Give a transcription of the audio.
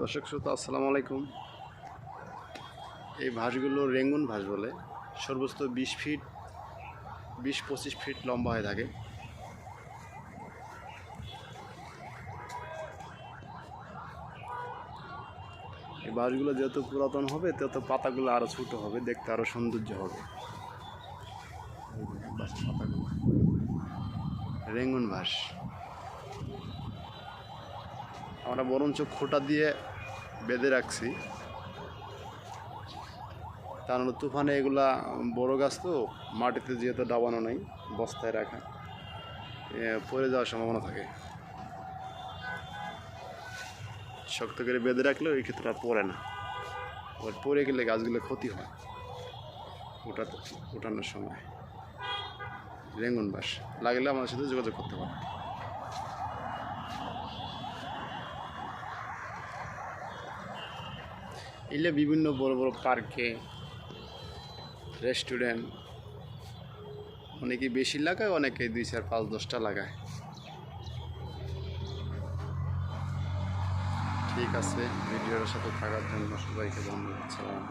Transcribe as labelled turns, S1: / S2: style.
S1: দর্শক শ্রোতা, আসসালামু আলাইকুম। এই ভাঁসগুলো রেঙ্গুন ভাঁস বলে। সর্বোচ্চ বিশ ফিট, বিশ পঁচিশ ফিট লম্বা হয়ে থাকে। এই বাঁশগুলো যত পুরাতন হবে তত পাতাগুলো আরও ছোটো হবে, দেখতে আরও সৌন্দর্য হবে। রেঙ্গুন ভাঁস আমরা বরঞ্চ খোটা দিয়ে বেঁধে রাখছি। মানে তুফানে এগুলা বড় গাছ তো, মাটিতে যেহেতু ডাবানো নেই, বস্তায় রাখা পড়ে যাওয়ার সম্ভাবনা থাকে। শক্ত করে বেঁধে রাখলেও এই ক্ষেত্রে আর পড়ে না। ওর পড়ে গেলে গাছগুলো ক্ষতি হয় ওঠাতে ওঠানোর সময়। রেঙ্গুন বাস লাগলে আমাদের সাথে যোগাযোগ করতে পারে এলে বিভিন্ন বড় বড় পার্কে, রেস্টুরেন্ট অনেকে বেশি লাগায় অনেকে দুই চার পাঁচ দশটা লাগায়। ঠিক আছে, ভিডিওর সাথে থাকার জন্য সবাইকে ধন্যবাদ, সালাম।